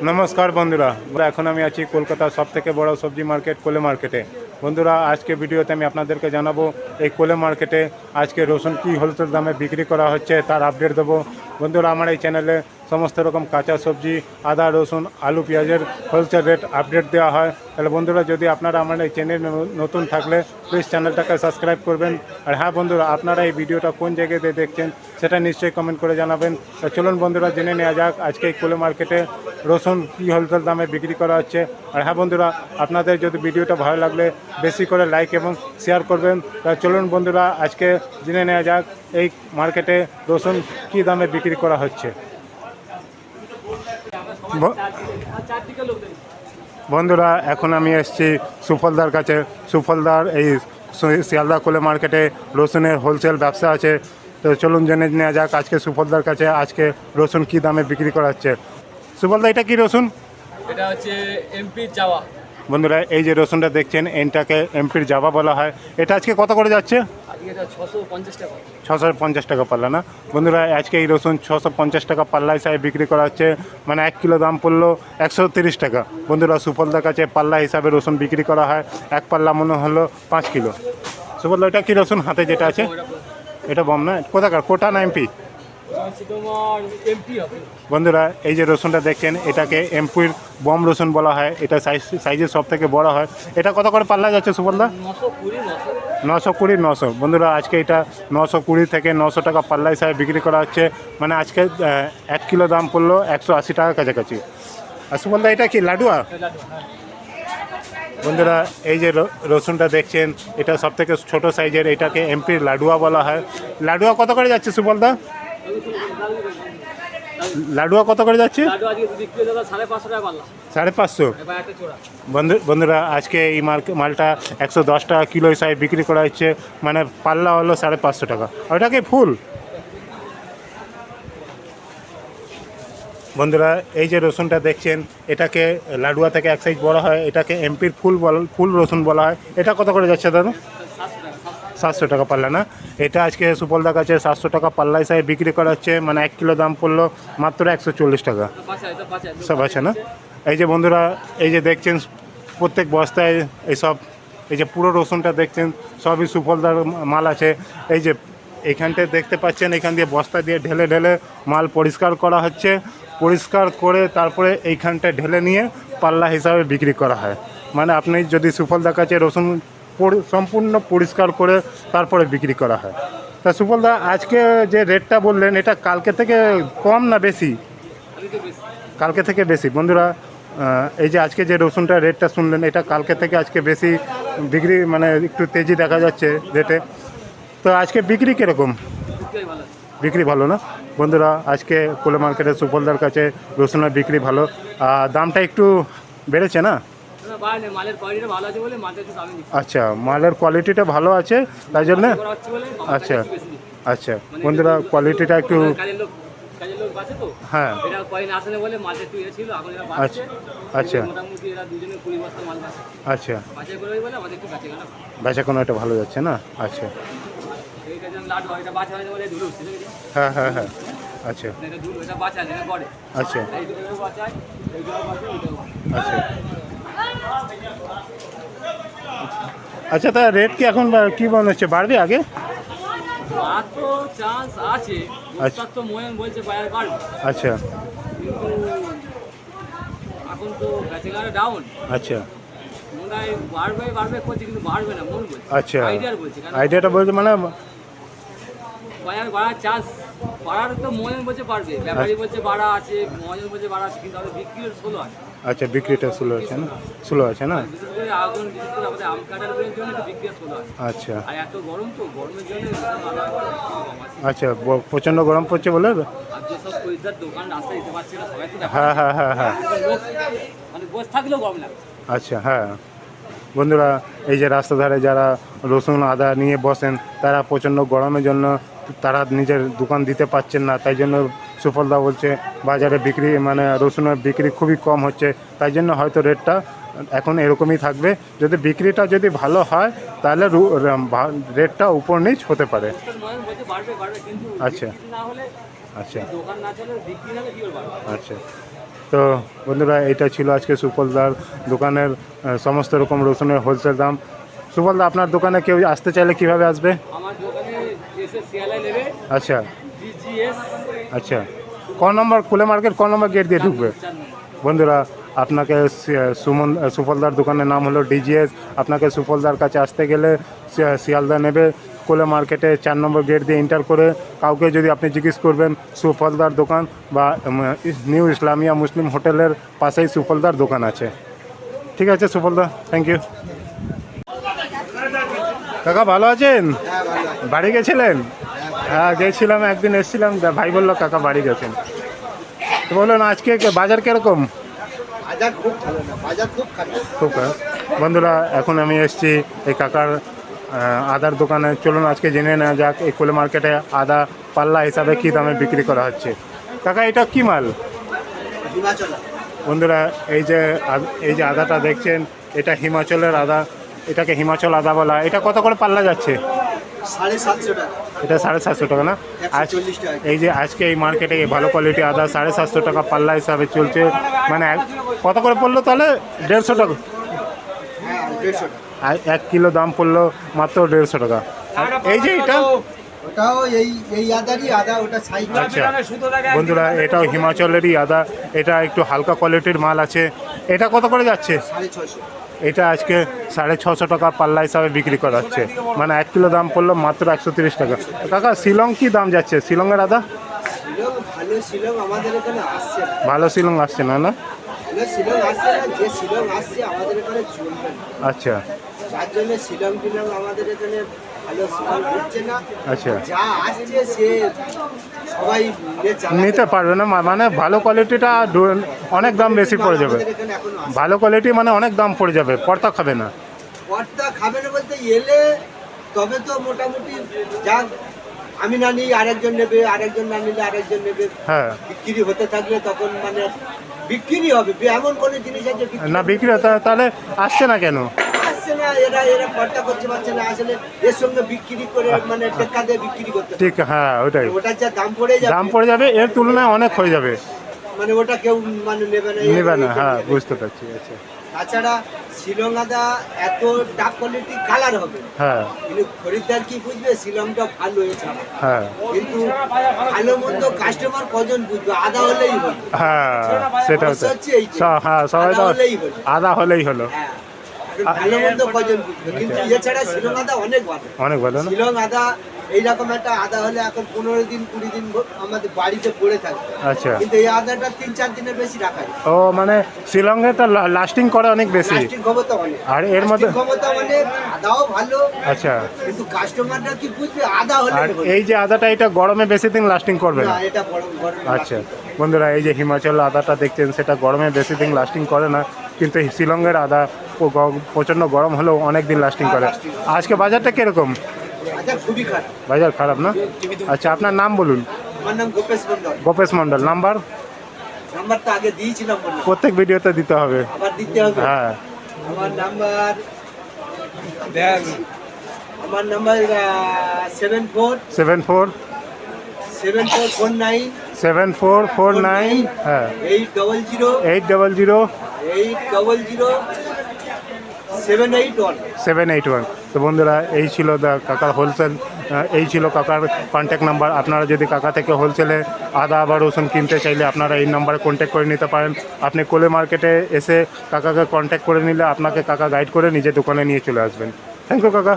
নমস্কার বন্ধুরা। এখন আমি আছি কলকাতার সব থেকে বড় সবজি মার্কেট, কোলে মার্কেটে। বন্ধুরা, আজকে ভিডিওতে আমি আপনাদেরকে জানাব এই কোলে মার্কেটে আজকে রসুন কী হোলসেল দামে বিক্রি করা হচ্ছে, তার আপডেট দেবো। বন্ধুরা, আমার এই চ্যানেলে সমস্ত রকম কাঁচা সবজি, আদা, রসুন, আলু, পেঁয়াজের হোলসেল রেট আপডেট দেওয়া হয়। তাহলে বন্ধুরা, যদি আপনারা আমার এই চ্যানেল নতুন থাকলে প্লিজ চ্যানেলটাকে সাবস্ক্রাইব করবেন। আর হ্যাঁ বন্ধুরা, আপনারা এই ভিডিওটা কোন জায়গাতে দেখছেন, সেটা নিশ্চয়ই কমেন্ট করে জানাবেন। চলুন বন্ধুরা, জেনে নেওয়া যাক, আজকে এই কোলে মার্কেটে রসুন কী হোলসেল দামে বিক্রি করা হচ্ছে। আর হ্যাঁ বন্ধুরা, আপনাদের যদি ভিডিওটা ভালো লাগলে, বেশি করে লাইক এবং শেয়ার করবেন। চলুন বন্ধুরা, আজকে জেনে নেওয়া যাক, এই মার্কেটে রসুন কী দামে বিক্রি করা হচ্ছে। বন্ধুরা এখন আমি এসেছি সুফলদার কাছে। সুফলদার এই শিয়ালদা কোলে মার্কেটে রসুনের হোলসেল ব্যবসা আছে। তো চলুন জেনে নেওয়া যাক আজকে সুফলদার কাছে আজকে রসুন কী দামে বিক্রি করা হচ্ছে। সুফলদা এটা কি রসুন? এটা হচ্ছে এমপি যাওয়া বন্ধুরা এই যে রসুনটা দেখছেন এনটাকে এমপির জাবা বলা হয়। এটা আজকে কত করে যাচ্ছে? ছশো পঞ্চাশ টাকা। পাল্লা না? বন্ধুরা আজকে এই রসুন ছশো পঞ্চাশ টাকা পাল্লা হিসাবে বিক্রি করা হচ্ছে মানে এক কিলো দাম পড়ল একশো তিরিশ টাকা। বন্ধুরা সুফলদার কাছে পাল্লা হিসাবে রসুন বিক্রি করা হয় এক পাল্লা মনে হলো পাঁচ কিলো। সুফলদা এটা কি রসুন হাতে যেটা আছে? এটা বম না? কোথাকার? কোটা না এমপি? বন্ধুরা, এই যে রসুনটা দেখছেন, এটাকে এমপির বম রসুন বলা হয়। এটা সাইজ সাইজের সব থেকে বড় হয়। এটা কত করে পাল্লা যাচ্ছে সুফলদা নশো কুড়ি, নশো। বন্ধুরা, আজকে এটা নশো কুড়ি থেকে নশো টাকা পাল্লা হিসাবে বিক্রি করা হচ্ছে। মানে আজকে এক কিলো দাম পড়ল একশো আশি টাকা কাছাকাছি। আর সুমলদা এটা কি লাডুয়া? বন্ধুরা, এই যে রসুনটা দেখছেন, এটা সব থেকে ছোটো সাইজের এটাকে এমপির লাডুয়া বলা হয়। লাডুয়া কত করে যাচ্ছে সুবলদা লাডুয়া কত করে যাচ্ছে? সাড়ে পাঁচশো বন্ধুরা আজকে এই মাল মালটা একশো দশ টাকা কিলো হিসাবে বিক্রি করা হচ্ছে। মানে পাল্লা হলো সাড়ে পাঁচশো টাকা। ওটাকে ফুল? বন্ধুরা এই যে রসুনটা দেখছেন এটাকে লাডুয়া থেকে এক সাইজ বড় হয় এটাকে এমপির ফুল বল ফুল রসুন বলা হয়। এটা কত করে যাচ্ছে দাদা? সাতশো টাকা পাল্লা না? এটা আজকে সুপলদার কাছে সাতশো টাকা পাল্লা হিসাবে বিক্রি করা হচ্ছে মানে এক কিলো দাম পড়ল মাত্র একশো চল্লিশ টাকা। সব আছে না? এই যে বন্ধুরা, এই যে দেখছেন, প্রত্যেক বস্তায় এইসব এই যে পুরো রসুনটা দেখছেন, সবই সুফলদার মাল আছে। এই যে এইখানটায় দেখতে পাচ্ছেন, এখান দিয়ে বস্তা দিয়ে ঢেলে ঢেলে মাল পরিষ্কার করা হচ্ছে। পরিষ্কার করে তারপরে এইখানটায় ঢেলে নিয়ে পাল্লা হিসাবে বিক্রি করা হয়। মানে আপনি যদি সুফলদার কাছে রসুন সম্পূর্ণ পরিষ্কার করে তারপরে বিক্রি করা হয়। তা সুফলদা, আজকে যে রেটটা বললেন, এটা কালকে থেকে কম না বেশি? কালকে থেকে বেশি। বন্ধুরা এই যে আজকে যে রসুনটা রেটটা শুনলেন, এটা কালকে থেকে আজকে বেশি বিক্রি মানে একটু তেজি দেখা যাচ্ছে রেটে। তো আজকে বিক্রি কীরকম? বিক্রি ভালো না? বন্ধুরা, আজকে কোলে মার্কেটে সুফলদার কাছে রসুনের বিক্রি ভালো। আর দামটা একটু বেড়েছে না? না মালের কোয়ালিটি ভালো আছে বলে মালটা একটু দামে আচ্ছা মালের কোয়ালিটিটা ভালো আছে তাই জন্য? আচ্ছা। আচ্ছা বন্ধুরা কোয়ালিটিটা একটু মানে হ্যাঁ। একটু ইয়ে আচ্ছা আচ্ছা। মাল বাঁচে আচ্ছা। বাঁচাই করে বলে আমাদের একটু কাছে গেল বেচা কোনো একটা ভালো যাচ্ছে না? আচ্ছা। হয় হয় হ্যাঁ হ্যাঁ হ্যাঁ। আচ্ছা। আচ্ছা। আচ্ছা। আচ্ছা তা রেট কি এখন কি মনে হচ্ছে? বাড়বে আগে? আর চান্স আছে। আচ্ছা। আচ্ছা। কিন্তু এখন তো ব্যাচেলার ডাউন আচ্ছা। বাড়বে বাড়বে করছে কিন্তু বাড়বে না বলছে। আচ্ছা। বলছে আইডিয়াটা মানে বাজার বাড়ার চান্স বাড়ার তো মোয়েন বলছে বাড়বে। ব্যাপারী বলছে বাড়া আছে বলছে বাড়া আছে কিন্তু আমাদের বিক্রি ষোলো আছে আচ্ছা বিক্রিটা স্লো আছে না? স্লো আছে না? আচ্ছা। আচ্ছা প্রচণ্ড গরম পড়ছে বলে? হ্যাঁ হ্যাঁ হ্যাঁ হ্যাঁ। আচ্ছা হ্যাঁ। বন্ধুরা, এই যে রাস্তা ধারে যারা রসুন আদা নিয়ে বসেন, তারা প্রচণ্ড গরমের জন্য, তারা নিজের দোকান দিতে পারছেন না, তাই জন্য সুফলদা বলছে বাজারে বিক্রি মানে রসুনের বিক্রি খুবই কম হচ্ছে। তাই জন্য হয়তো রেটটা এখন এরকমই থাকবে। যদি বিক্রিটা যদি ভালো হয় তাহলে রেটটা উপর নিচ হতে পারে। আচ্ছা। আচ্ছা। আচ্ছা। তো বন্ধুরা এটা ছিল আজকে সুফলদার দোকানের সমস্ত রকম রসুনের হোলসেল দাম। সুফলদা আপনার দোকানে কেউ আসতে চাইলে কীভাবে আসবে? আচ্ছা। আচ্ছা ক নম্বর কুলে মার্কেট ক নম্বর গেট দিয়ে ঢুকবে? বন্ধুরা আপনাকে সুমন সুফলদার দোকানের নাম হলো ডিজিএস আপনাকে সুফলদার কাছে আসতে গেলে শিয়ালদা নেবে। কোলে মার্কেটে চার নম্বর গেট দিয়ে এন্টার করে কাউকে যদি আপনি জিজ্ঞেস করবেন সুফলদার দোকান বা নিউ ইসলামিয়া মুসলিম হোটেলের পাশেই সুফলদার দোকান আছে। ঠিক আছে সুফলদা থ্যাংক ইউ কাকা ভালো আছেন? বাড়ি গেছিলেন? হ্যাঁ গেছিলাম একদিন এসেছিলাম ভাই বলল কাকা বাড়ি গেছেন। তো বলুন আজকে বাজার কীরকম? বাজার খুব ভালো না বাজার খুব খারাপ। খুব খারাপ। বন্ধুরা এখন আমি এসেছি এই কাকার আদার দোকানে। চলুন আজকে জেনে নেওয়া যাক এই কোলে মার্কেটে আদা পাল্লা হিসাবে কী দামে বিক্রি করা হচ্ছে। কাকা এটা কি মাল? বন্ধুরা এই যে এই যে আদাটা দেখছেন এটা হিমাচলের আদা এটাকে হিমাচল আদা বলা এটা কত করে পাল্লা যাচ্ছে? সাড়ে সাতশো টাকা। এটা সাড়ে সাতশো টাকা না? আজ এই যে আজকে এই মার্কেটে ভালো কোয়ালিটি আদা সাড়ে সাতশো টাকা পাল্লা হিসাবে চলছে। মানে কত করে পড়ল তাহলে? দেড়শো টাকা। এক কিলো দাম পড়ল মাত্র দেড়শো টাকা। এই যে এটা? আচ্ছা। বন্ধুরা এটাও হিমাচলেরই আদা। এটা একটু হালকা কোয়ালিটির মাল আছে। এটা কত করে যাচ্ছে? সাড়ে ছশো এটা আজকে সাড়ে ছশো টাকা পাল্লা হিসাবে বিক্রি করা হচ্ছে মানে এক কিলো দাম পড়ল মাত্র একশো তিরিশ টাকা। কাকা শিলং কি দাম যাচ্ছে? শিলংয়ের আদা ভালো শিলং আসছে না না। আচ্ছা। যার জন্য শিলং টিলং আমাদের এখানে ভালো হচ্ছে না। আচ্ছা। যা আসছে সে সবাই নিতে পারবে। না মানে ভালো কোয়ালিটিটা অনেক দাম বেশি পড়ে যাবে। ভালো কোয়ালিটি মানে অনেক দাম পড়ে যাবে পর্তা খাবে না। কর্তা খাবে না বলতে এলে তবে তো মোটামুটি যা আমি না নিই আরেকজন নেবে আরেকজন না নিলে আরেকজন নেবে। হ্যাঁ। বিক্রি হতে থাকলে তখন মানে বিক্রি হবে এমন কোনো জিনিস আছে না বিক্রি তাহলে আসছে না কেন? আসছে না এরা এরা কর্তা করতে পারছে না আসলে এর সঙ্গে বিক্রি করে মানে টেক্কা দিয়ে বিক্রি করতে ঠিক হ্যাঁ ওটাই ওটার যা দাম পড়ে যাবে দাম পড়ে যাবে এর তুলনায় অনেক হয়ে যাবে। মানে ওটা কেউ মানে নেবে না নেবে না হ্যাঁ বুঝতে পারছি আচ্ছা। তাছাড়া শিলং আদা এত টাপ কোয়ালিটি কালার হবে। হ্যাঁ। কিন্তু খরিদ্দার কি বুঝবে শিলংটা ভালো হয়েছে হ্যাঁ। কিন্তু ভালো মন্দ কাস্টমার কজন বুঝবে? আদা হলেই হলো হ্যাঁ সেটা হচ্ছে হ্যাঁ সবাই তো আদা হলেই হলো। আদা হলেই হলো। হ্যাঁ। ভালো মন্দ কজন বুঝবে? কিন্তু এছাড়া শিলং আদা অনেক ভালো। অনেক ভালো শিলং আদা এইরকম একটা আদা হলে এখন পনেরো দিন কুড়ি দিন আমাদের বাড়িতে পড়ে থাকে আচ্ছা। কিন্তু এই আদাটা তিন চার দিনের বেশি রাখা ও মানে শিলংয়েটা লাস্টিং করে অনেক বেশি। লাস্টিং ক্ষমতা অনেক। আর এর মধ্যে ক্ষমতা অনেক আদাও ভালো। আচ্ছা। কিন্তু কাস্টমাররা কি বুঝবে? আদা হলে আর এই যে আদাটা এটা গরমে বেশি দিন লাস্টিং করবে না? না এটা গরম গরম আচ্ছা। বন্ধুরা এই যে হিমাচল আদাটা দেখছেন সেটা গরমে বেশি দিন লাস্টিং করে না। কিন্তু শিলংয়ের আদা প্রচণ্ড গরম হলেও অনেক দিন লাস্টিং করে। আজকে বাজারটা কীরকম? বাজার খারাপ। না? আচ্ছা আপনার নাম বলুন। গোপেশ মন্ডল নাম্বার? প্রত্যেক ভিডিওতে দিতে হবে। দিতে হবে। হ্যাঁ। আমার নাম্বার আমার number seven four seven four seven four four nine seven four four nine হ্যাঁ। Eight double zero eight double zero seven eight one তো বন্ধুরা, এই ছিল দা কাকার হোলসেল এই ছিল কাকার কন্ট্যাক্ট নাম্বার আপনারা যদি কাকা থেকে হোলসেলে আদা বা রসুন কিনতে চাইলে আপনারা এই নাম্বারে কন্ট্যাক্ট করে নিতে পারেন। আপনি কোলে মার্কেটে এসে কাকাকে কন্ট্যাক্ট করে নিলে আপনাকে কাকা গাইড করে নিজের দোকানে নিয়ে চলে আসবেন। থ্যাংক ইউ কাকা।